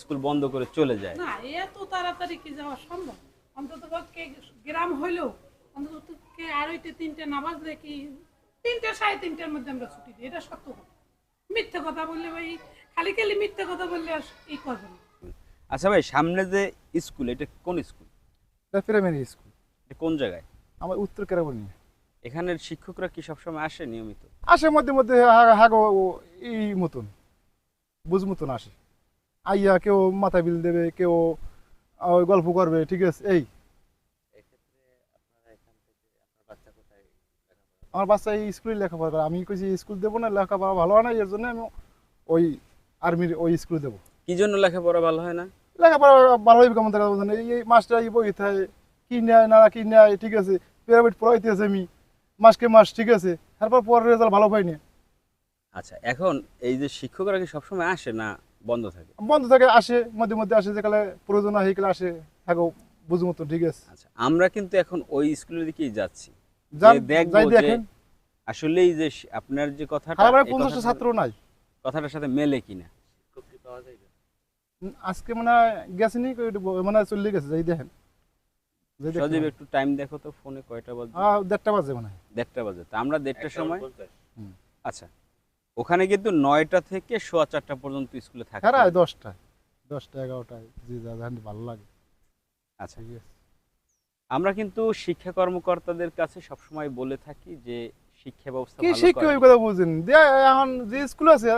School বন্ধ করে চলে যায়। না এত তাড়াতাড়ি কি যাওয়া সম্ভব? অন্তত পক্ষে গ্রাম হইলেও অন্তত পক্ষে আড়াইটে তিনটে না বাজলে কি তিনটে সাড়ে তিনটের মধ্যে আমরা ছুটি দিই এটা সত্য কথা। মিথ্যে কথা বললে ভাই খালি খালি মিথ্যে কথা বললে আর ই করবে না। আচ্ছা ভাই সামনে যে স্কুল এটা কোন স্কুল? এটা প্রাইমারি স্কুল। এটা কোন জায়গায়? আমার উত্তর কেরাবনি এখানের শিক্ষকরা কি সবসময় আসে নিয়মিত? আসে মধ্যে মধ্যে হাগো এই মতন বুঝ মতন আসে। আইয়া কেউ মাথা বিল দেবে কেউ ওই গল্প করবে ঠিক আছে? এই। আমার বাচ্চা এই স্কুলে লেখাপড়া করে। আমি কইছি স্কুল দেবো না লেখাপড়া ভালো হয় না এর জন্য আমি ওই আর্মির ওই স্কুলে দেবো। কি জন্য লেখাপড়া ভালো হয় না? লেখাপড়া ভালো হইবে কেমন বোঝেন এই মাস্টার এই বই থাকে কি নেয় না কি নেয় ঠিক আছে? প্রাইভেট পড়াইতে আছে আমি মাসকে মাস ঠিক আছে? তারপর পর রেজাল্ট ভালো পাইনি। আচ্ছা এখন এই যে শিক্ষকরা কি সবসময় আসে না বন্ধ থাকে। বন্ধ থাকে আসে মধ্যে মধ্যে আসে যেকালে প্রয়োজন হয় সেকালে আসে থাকো বুঝু মতো ঠিক আছে। আচ্ছা আমরা কিন্তু এখন ওই স্কুলের দিকেই যাচ্ছি। দেখব যাই যে দেখেন। আসলেই যে আপনার যে কথাটা হারাবার এই পঞ্চাশটা ছাত্র নাই। কথাটার সাথে মেলে কিনা। উম, আজকে মানে গেছেনি মানে চলে গেছে যাই দেখেন। যাই। সজীব একটু টাইম দেখো তো ফোনে কয়টা বাজে? আহ, দেড়টা বাজে মানে হয়। দেড়টা বাজে। তো আমরা দেড়টার সময় হুম। আচ্ছা ওখানে কিন্তু নয়টা থেকে সোয়া চারটা পর্যন্ত স্কুলে থাকে হ্যাঁ দশটায়। দশটা এগারোটায়। যে যা জানি ভালো লাগে। আচ্ছা। আমরা কিন্তু শিক্ষা কর্মকর্তাদের কাছে সবসময় বলে থাকি যে শিক্ষা ব্যবস্থা কি শিক্ষা। অভিজ্ঞতা বুঝেন? এখন যে স্কুল আছে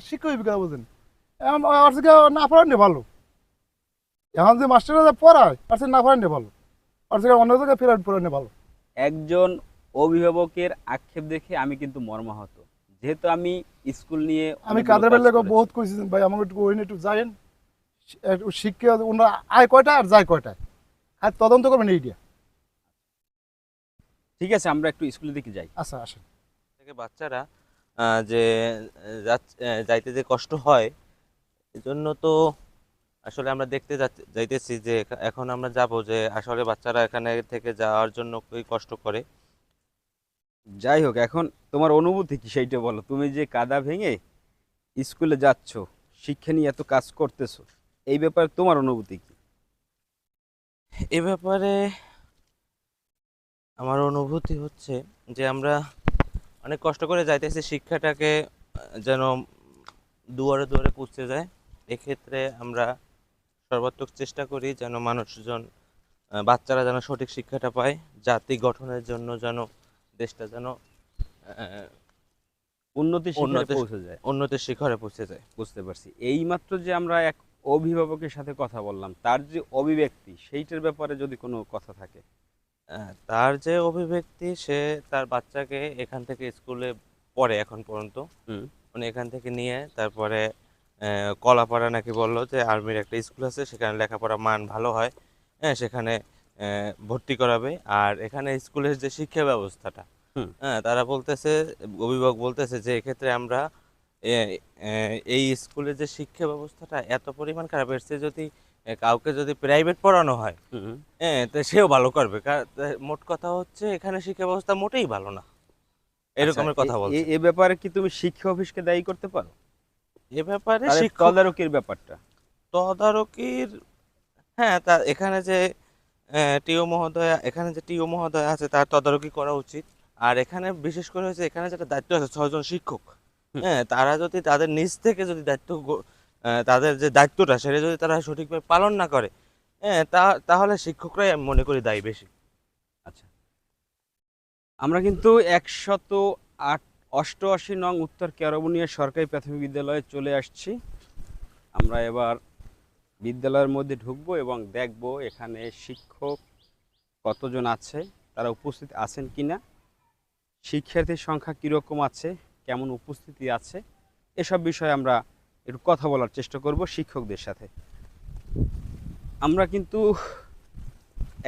শিক্ষা অভিজ্ঞতা বুঝেন। এখন আর না পড়ান ভালো। এখন যে মাস্টাররা পড়ায় আর না পড়ান ভালো। আর অন্য জায়গায় ফেরান পড়ান ভালো। একজন অভিভাবকের আক্ষেপ দেখে আমি কিন্তু মর্মাহত। যেহেতু আমি স্কুল নিয়ে আমি কাদের বেলা বহুত কইছি ভাই আমাকে একটু ওই একটু যাইন একটু শিক্ষা ওনারা আয় কয়টা আর যায় কয়টায়? আর তদন্ত করবেন এইটা ঠিক আছে আমরা একটু স্কুলের দিকে যাই। আচ্ছা আসেন। থেকে বাচ্চারা যে যাইতে যে কষ্ট হয় এজন্য তো আসলে আমরা দেখতে যাচ্ছি- যাইতেছি যে এখন আমরা যাব যে আসলে বাচ্চারা এখানে থেকে যাওয়ার জন্য খুবই কষ্ট করে। যাই হোক এখন তোমার অনুভূতি কি সেইটা বলো। তুমি যে কাদা ভেঙে স্কুলে যাচ্ছ, শিক্ষা নিয়ে এত কাজ করতেছো, এই ব্যাপারে তোমার অনুভূতি কি? এ ব্যাপারে আমার অনুভূতি হচ্ছে যে আমরা অনেক কষ্ট করে যাইতেছি, শিক্ষাটাকে যেন দুয়ারে দুয়ারে পৌঁছে যায়। এক্ষেত্রে আমরা সর্বাত্মক চেষ্টা করি যেন মানুষজন বাচ্চারা যেন সঠিক শিক্ষাটা পায়, জাতি গঠনের জন্য যেন দেশটা যেন উন্নতি পৌঁছে যায়। উন্নতির শিখরে পৌঁছে যায় বুঝতে পারছি। এইমাত্র যে আমরা এক অভিভাবকের সাথে কথা বললাম তার যে অভিব্যক্তি সেইটার ব্যাপারে যদি কোনো কথা থাকে। তার যে অভিব্যক্তি সে তার বাচ্চাকে এখান থেকে স্কুলে পড়ে এখন পর্যন্ত। হুম। উনি এখান থেকে নিয়ে তারপরে কলাপাড়া নাকি বলল যে আর্মির একটা স্কুল আছে সেখানে লেখাপড়া মান ভালো হয়। হ্যাঁ সেখানে ভর্তি করাবে। আর এখানে স্কুলের যে শিক্ষা ব্যবস্থাটা হ্যাঁ তারা বলতেছে অভিভাবক বলতেছে যে এক্ষেত্রে আমরা এই স্কুলের যে শিক্ষা ব্যবস্থাটা এত পরিমাণ খারাপ এসছে যদি কাউকে যদি প্রাইভেট পড়ানো হয় হ্যাঁ তো সেও ভালো করবে। মোট কথা হচ্ছে এখানে শিক্ষা ব্যবস্থা মোটেই ভালো না। এরকমের আচ্ছা, কথা বলছে। এ- ব্যাপারে কি তুমি শিক্ষা অফিসকে দায়ী করতে পারো? এ ব্যাপারে তাদের তদারকির ব্যাপারটা। তদারকির হ্যাঁ তা এখানে যে টিও মহোদয় এখানে যে টিও মহোদয় আছে তার তদারকি করা উচিত। আর এখানে বিশেষ করে হচ্ছে এখানে যেটা দায়িত্ব আছে ছয়জন শিক্ষক। হ্যাঁ তারা যদি তাদের নিজ থেকে যদি দায়িত্ব তাদের যে দায়িত্বটা সেটা যদি তারা সঠিকভাবে পালন না করে হ্যাঁ তা তাহলে শিক্ষকরাই আমি মনে করি দায়ী বেশি। আচ্ছা। আমরা কিন্তু একশত আট অষ্টআশি নং উত্তর কেরবনিয়া সরকারি প্রাথমিক বিদ্যালয়ে চলে আসছি। আমরা এবার বিদ্যালয়ের মধ্যে ঢুকবো এবং দেখব এখানে শিক্ষক কতজন আছে, তারা উপস্থিত আছেন কি না শিক্ষার্থীর সংখ্যা কীরকম আছে, কেমন উপস্থিতি আছে, এসব বিষয়ে আমরা একটু কথা বলার চেষ্টা করব শিক্ষকদের সাথে। আমরা কিন্তু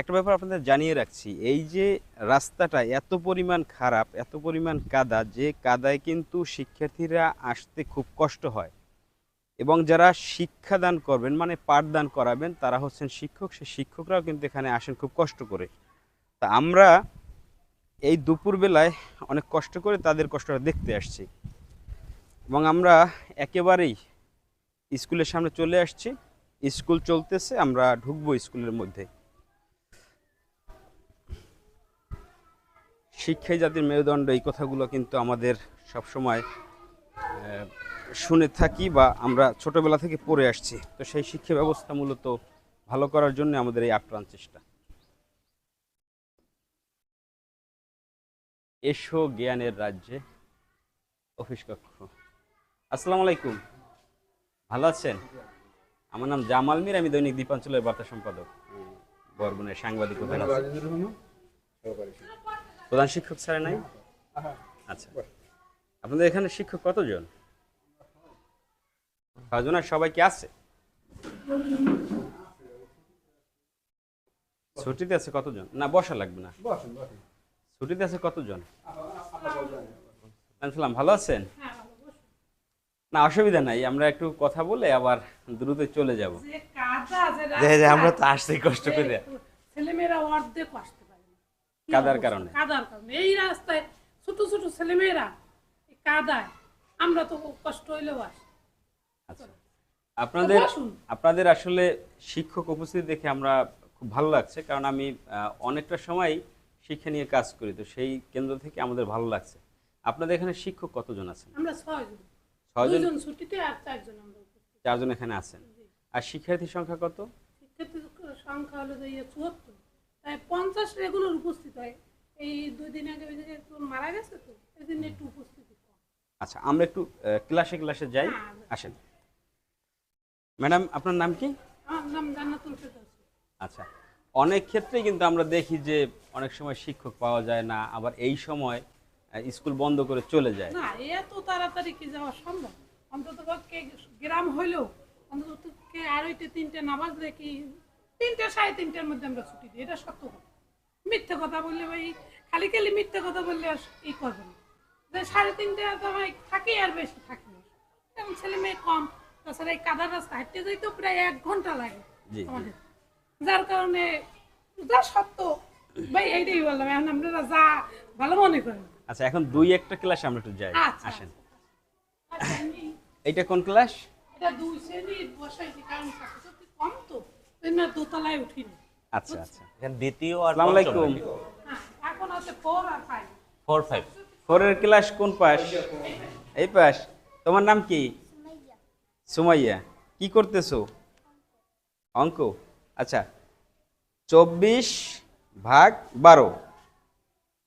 একটা ব্যাপার আপনাদের জানিয়ে রাখছি, এই যে রাস্তাটা এত পরিমাণ খারাপ, এত পরিমাণ কাদা, যে কাদায় কিন্তু শিক্ষার্থীরা আসতে খুব কষ্ট হয়। এবং যারা শিক্ষাদান করবেন মানে পাঠদান করাবেন, তারা হচ্ছেন শিক্ষক। সে শিক্ষকরাও কিন্তু এখানে আসেন খুব কষ্ট করে। তা আমরা এই দুপুরবেলায় অনেক কষ্ট করে তাদের কষ্টটা দেখতে আসছি। এবং আমরা একেবারেই স্কুলের সামনে চলে আসছি। স্কুল চলতেছে, আমরা ঢুকবো স্কুলের মধ্যে। শিক্ষাই জাতির মেরুদণ্ড, এই কথাগুলো কিন্তু আমাদের সবসময় শুনে থাকি বা আমরা ছোটবেলা থেকে পড়ে আসছি। তো সেই শিক্ষা ব্যবস্থা মূলত ভালো করার জন্য আমাদের এই আপ্রাণ চেষ্টা। এসো জ্ঞানের রাজ্যে, অফিস কক্ষ। আসসালামু আলাইকুম। ভালো আছেন? আমার নাম জামাল মির, আমি দৈনিক দীপাঞ্চলের বার্তা সম্পাদক। বরগুনের সাংবাদিক প্রধান শিক্ষক স্যার নাই? আচ্ছা। আপনাদের এখানে শিক্ষক কতজন? ছজন আর সবাই কি আছে। ছুটিতে আছে কতজন? না বসা লাগবে না। ছুটিতে আছে কতজন? সালাম ভালো আছেন? হ্যাঁ। না অসুবিধা নাই আমরা একটু কথা বলে আবার দ্রুত চলে যাব। যে কাদা যে যে যে আমরা তো আসছি কষ্ট করে। ছেলেমেয়েরা অর্ধেক আসতে কাদার কারণে? কাদার কারণে। এই রাস্তায় ছোট ছোট ছেলেমেয়েরা কাদায় আমরা তো কষ্ট হইলেও আসি। আচ্ছা। আপনাদের আপনাদের আসলে শিক্ষক উপস্থিতি দেখে আমরা খুব ভালো লাগছে কারণ আমি অনেকটা সময় শিক্ষা নিয়ে কাজ করি তো সেই কেন্দ্র থেকে আমাদের ভালো লাগছে। আপনাদের এখানে শিক্ষক কতজন আছেন? আমরা ছয়জন। ছয়জন? ছুটিতে আর চারজন আমরা চারজন এখানে আছেন। আর শিক্ষার্থীর সংখ্যা কত? শিক্ষার্থীর সংখ্যা হলো ইয়ে চুয়াত্তর। তাই পঞ্চাশ রেগুলার উপস্থিত হয়। এই দুই দিন আগে ওই জায়গায় একজন মারা গেছে তো এই জন্য একটু উপস্থিতি আচ্ছা আমরা একটু ক্লাসে ক্লাসে যাই। হ্যাঁ। আসেন। ম্যাডাম আপনার নাম কি? আচ্ছা অনেক ক্ষেত্রে কিন্তু আমরা দেখি যে অনেক সময় শিক্ষক পাওয়া যায় না আবার এই সময় স্কুল বন্ধ করে চলে যায়। না এত তাড়াতাড়ি কি যাওয়া সম্ভব? অন্তত পক্ষে গ্রাম হইলেও অন্তত পক্ষে আড়াইটে তিনটে না বাজলে কি তিনটে সাড়ে তিনটের মধ্যে আমরা ছুটি দিই এটা সত্য কথা। মিথ্যে কথা বললে ভাই খালি খালি মিথ্যে কথা বললে আর ই করবে না। সাড়ে তিনটে তো ভাই থাকি আর বেশি থাকি না। এখন ছেলে মেয়ে কম তাছাড়া এই কাদার রাস্তা হাঁটতে যাইতেও প্রায় এক ঘণ্টা লাগে। আমাদের। যার কারণে যা সত্য ভাই এইটাই বললাম। এখন আপনারা যা ভালো মনে করেন। আচ্ছা এখন দুই একটা ক্লাসে আমরা একটু যাই। আচ্ছা। আসেন। আচ্ছা, আমি এইটা কোন ক্লাস? এটা দুই শ্রেণির বসাইছি কারণ ছাত্রছাত্রী কম তো জন্য দোতলায় উঠিনি। আচ্ছা আচ্ছা। এখানে দ্বিতীয় আর আসসালামু আলাইকুম। হ্যাঁ এখন আছে ফোর আর ফাইভ ফোর ফাইভ ফোরের ক্লাস কোন পাশ। এই পাশ। তোমার নাম কি? সুমাইয়া কি করতেছো? অঙ্ক আচ্ছা চব্বিশ ভাগ বারো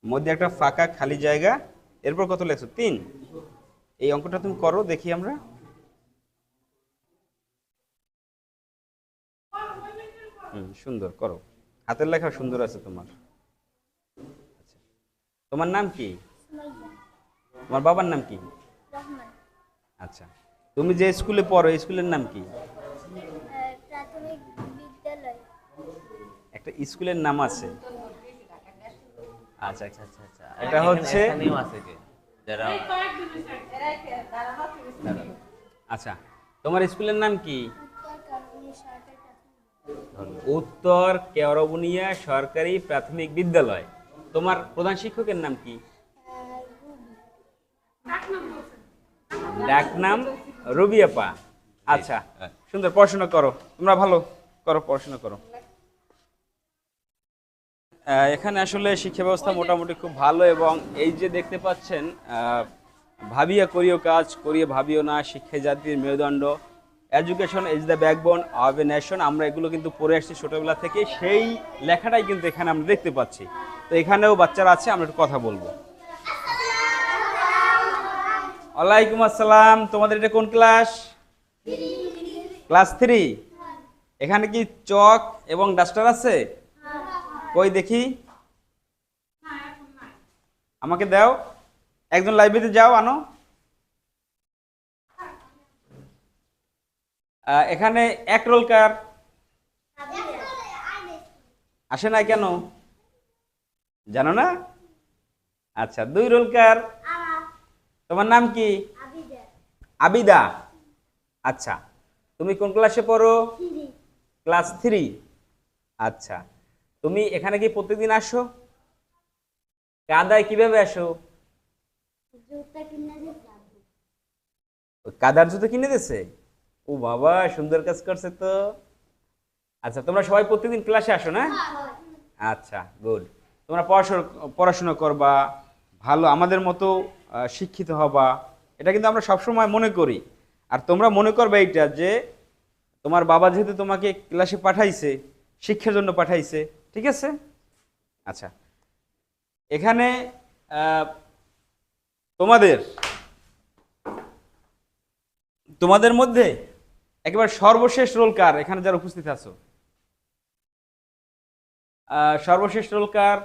মধ্যে একটা ফাঁকা খালি জায়গা এরপর কত লেখছো? তিন। এই অঙ্কটা তুমি করো দেখি আমরা। হুম সুন্দর করো। হাতের লেখা সুন্দর আছে তোমার। আচ্ছা তোমার নাম কি? তোমার বাবার নাম কি? আচ্ছা। তুমি যে স্কুলে পড়ো স্কুলের নাম কি? একটা স্কুলের নাম আছে। আচ্ছা আচ্ছা আচ্ছা আচ্ছা। এটা হচ্ছে- যারা আচ্ছা তোমার স্কুলের নাম কি? উত্তর কারণী সরকারি প্রাথমিক উত্তর কেওরবুনিয়া সরকারি প্রাথমিক বিদ্যালয়। তোমার প্রধান শিক্ষকের নাম কি? ডাক নাম রবিয়াপা আচ্ছা সুন্দর পড়াশোনা করো তোমরা ভালো করো পড়াশোনা করো। এখানে আসলে শিক্ষা ব্যবস্থা মোটামুটি খুব ভালো এবং এই যে দেখতে পাচ্ছেন ভাবিয়া করিও কাজ করিয়ে ভাবিও না শিক্ষা জাতির মেরুদণ্ড। Education is the backbone of a nation আমরা এগুলো কিন্তু পড়ে আসছি ছোটবেলা থেকে। সেই লেখাটাই কিন্তু এখানে আমরা দেখতে পাচ্ছি। তো এখানেও বাচ্চারা আছে আমরা একটু কথা বলব। ওয়ালাইকুম আসসালাম, তোমাদের এটা কোন ক্লাস? Class three. এখানে কি চক এবং ডাস্টার আছে? কই দেখি। আমাকে দাও। একজন লাইব্রেরিতে যাও, আনো। এখানে এক রোল কার? আসে না কেন? জানো না? আচ্ছা দুই রোল কার? তোমার নাম কি? আবিদা। আচ্ছা তুমি কোন ক্লাসে পড়ো? ক্লাস থ্রি আচ্ছা তুমি এখানে কি প্রতিদিন আসো? কাদায় কীভাবে আসো? কাদার জুতো কিনে দিছে ও বাবা সুন্দর কাজ করছে তো। আচ্ছা তোমরা সবাই প্রতিদিন ক্লাসে আসো না? আচ্ছা গুড তোমরা পড়াশোনা পড়াশোনা করবা ভালো আমাদের মতো শিক্ষিত হবা। এটা কিন্তু আমরা সবসময় মনে করি। আর তোমরা মনে করবে এইটা যে, তোমার বাবা যেহেতু তোমাকে ক্লাসে পাঠাইছে, শিক্ষার জন্য পাঠাইছে, ঠিক আছে? আচ্ছা। এখানে তোমাদের তোমাদের মধ্যে একেবারে সর্বশেষ রোল কার? এখানে যারা উপস্থিত আছো। সর্বশেষ রোল কার?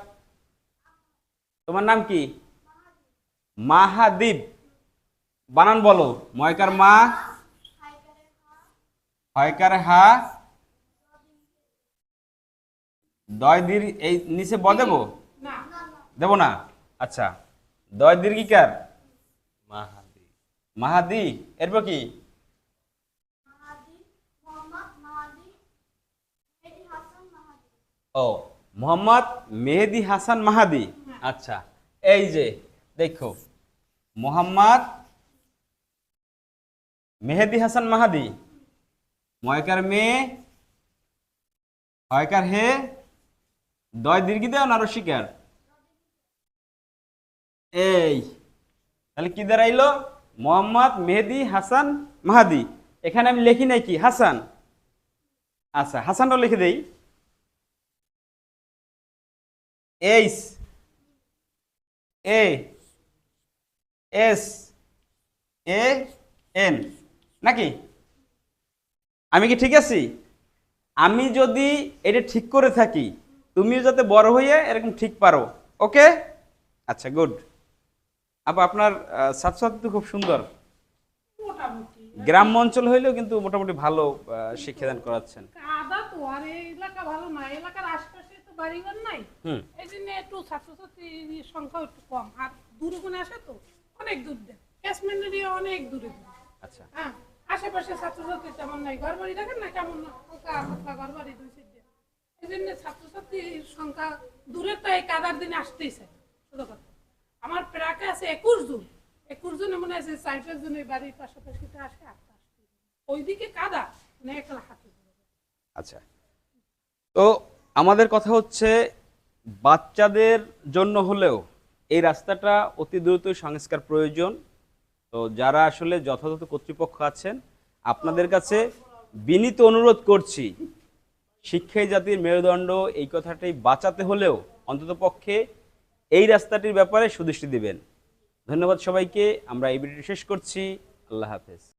তোমার নাম কি? মাহাদীপ বানান বলো। ময়কার মা? হয়কার হা? দয় দীর এই নিচে ব দেব? না। দেবো না? আচ্ছা। দয় দীর্ঘিকার মাহাদি মাহাদি এরপর কি? ও মোহাম্মদ মেহেদি হাসান মাহাদি। আচ্ছা। এই যে দেখো। মোহাম্মদ মেহেদি হাসান মাহাদি। ময়কার মেয়ে হয়কার হে, দয় দীর্ঘি দেও না রসিকার। এই, তাহলে কি দাঁড়াইলো? মোহাম্মদ মেহেদি হাসান মাহাদি। এখানে আমি লিখি নাই কি? হাসান। আচ্ছা হাসানটাও লিখে দেই। H, A S A N. নাকি? আমি কি ঠিক আছি? আমি যদি এটা ঠিক করে থাকি তুমিও যাতে বড় হয়ে এরকম ঠিক পারো। ওকে? আচ্ছা গুড। আপা আপনার ছাত্রছাত্রী তো খুব সুন্দর। গ্রাম অঞ্চল হইলেও কিন্তু মোটামুটি ভালো শিক্ষাদান করাচ্ছেন। কাদা তো আর এই এলাকা ভালো না। এলাকার আশপাশে তো বাড়িঘর নাই। হুম। এই জন্য একটু ছাত্রছাত্রীর সংখ্যা একটু কম। আর দূরে আসে তো? অনেক দূর দেয় ক্যাশমেন্ট এরিয়া অনেক দূরে দূরে। আচ্ছা। হ্যাঁ আশেপাশে ছাত্রছাত্রী তেমন নাই। ঘর বাড়ি দেখেন না কেমন হালকা হালকা ঘর বাড়ি দুই সাইডে এই জন্য ছাত্রছাত্রীর সংখ্যা দূরের তো এই কাদার দিনে আসতেই চায় শুধু কথা। আমার প্রাকে আছে একুশ জন। একুশ জনে মনে আছে চারটা জনের বাড়ির পাশাপাশি আসে আটটা আসতে ওইদিকে কাদা মানে একলা হাতে আচ্ছা। তো আমাদের কথা হচ্ছে বাচ্চাদের জন্য হলেও এই রাস্তাটা অতি দ্রুত সংস্কার প্রয়োজন। তো যারা আসলে যথাযথ কর্তৃপক্ষ আছেন, আপনাদের কাছে বিনীত অনুরোধ করছি, শিক্ষাই জাতির মেরুদণ্ড, এই কথাটাই বাঁচাতে হলেও অন্তত পক্ষে এই রাস্তাটির ব্যাপারে সুদৃষ্টি দিবেন। ধন্যবাদ সবাইকে, আমরা এই ভিডিওটি শেষ করছি। আল্লাহ হাফেজ।